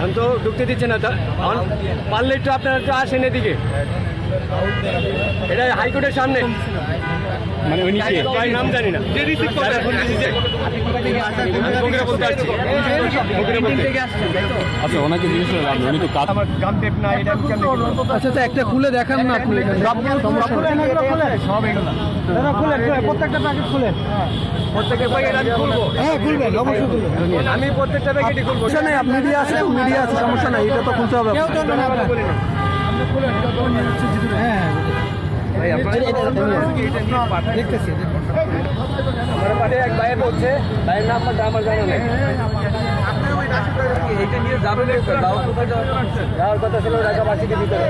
এখন তো ঢুকতে দিচ্ছে না। পারলে একটু আপনারা আসেন এদিকে। এটা হাইকোর্টের সামনে। মানে উনি কে নাম জানি না। বগুড়া বলতে। আচ্ছা ওনাকে জিজ্ঞেস করে লাভ নেই, উনি তো কাজ আমার গাম টেপ না এটা আমি কেমনে করব? আচ্ছা আচ্ছা একটা খুলে দেখান না আপনি এখানে সমস্যা সব এগুলো। দাদা খুলে খুলে প্রত্যেকটা প্যাকেট খুলে। প্রত্যেকের প্যাকেট আমি খুলবো। হ্যাঁ খুলবেন অবশ্যই খুলবেন। আমি প্রত্যেকটা প্যাকেটই খুলবো। সমস্যা নেই মিডিয়া আছে মিডিয়া আছে সমস্যা নাই এটা তো খুলতে হবে দেখতেছি আমার পাশে এক ভাইয়ের বলছে ভাইয়ের নাম্বারটা আমার জানা নেই যাওয়ার কথা ছিল ঢাকা ভিতরে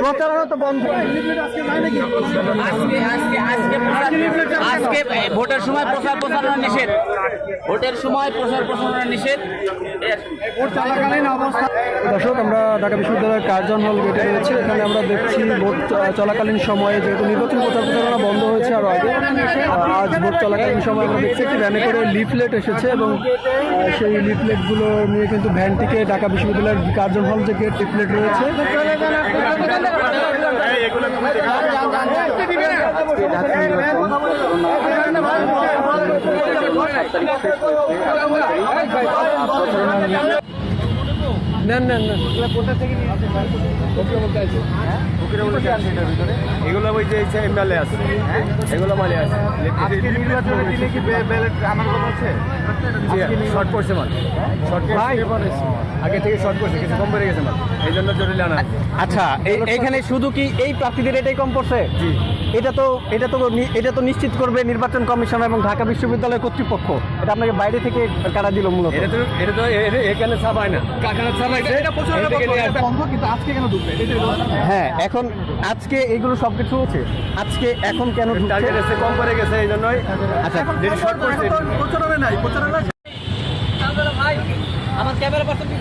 প্রচারণা তো বন্ধ আজকে ভোটের সময় প্রচার প্রচারণা নিষেধ। ভোটের সময় প্রচার প্রচারণা নিষেধ। দর্শক, আমরা ঢাকা বিশ্ববিদ্যালয়ের কার্জন হল গেটে রয়েছে। এখানে আমরা দেখছি ভোট চলাকালীন সময়ে যেহেতু নির্বাচন প্রচার প্রচারণা বন্ধ হয়েছে আরও আগে, আজ ভোট চলাকালীন সময় আমরা দেখছি একটি ভ্যানে করে লিফলেট এসেছে এবং সেই লিফলেটগুলো নিয়ে কিন্তু ভ্যানটিকে ঢাকা বিশ্ববিদ্যালয়ের কার্জন হল যে গেট লিফলেট রয়েছে নেন নেন নেন। এগুলো ওই যে এমএলএ আছে। এগুলো মালে আছে। শর্ট পড়ছে মাল। শর্ট আগে থেকে শর্ট পড়ছে কিছু কম বেড়ে গেছে মাল। আচ্ছা শুধু কি এই প্রার্থীদের এটাই কম পড়ছে? এটা তো এটা তো এটা তো নিশ্চিত করবে নির্বাচন কমিশন এবং ঢাকা বিশ্ববিদ্যালয় কর্তৃপক্ষ। এটা আপনাকে বাইরে থেকে কারা দিল মূলত? আজকে হ্যাঁ এখন আজকে এইগুলো সব কিছু হচ্ছে। আজকে এখন কেন কম করে গেছে এই জন্যই। আচ্ছা আমার ক্যামেরা পার্সন কি?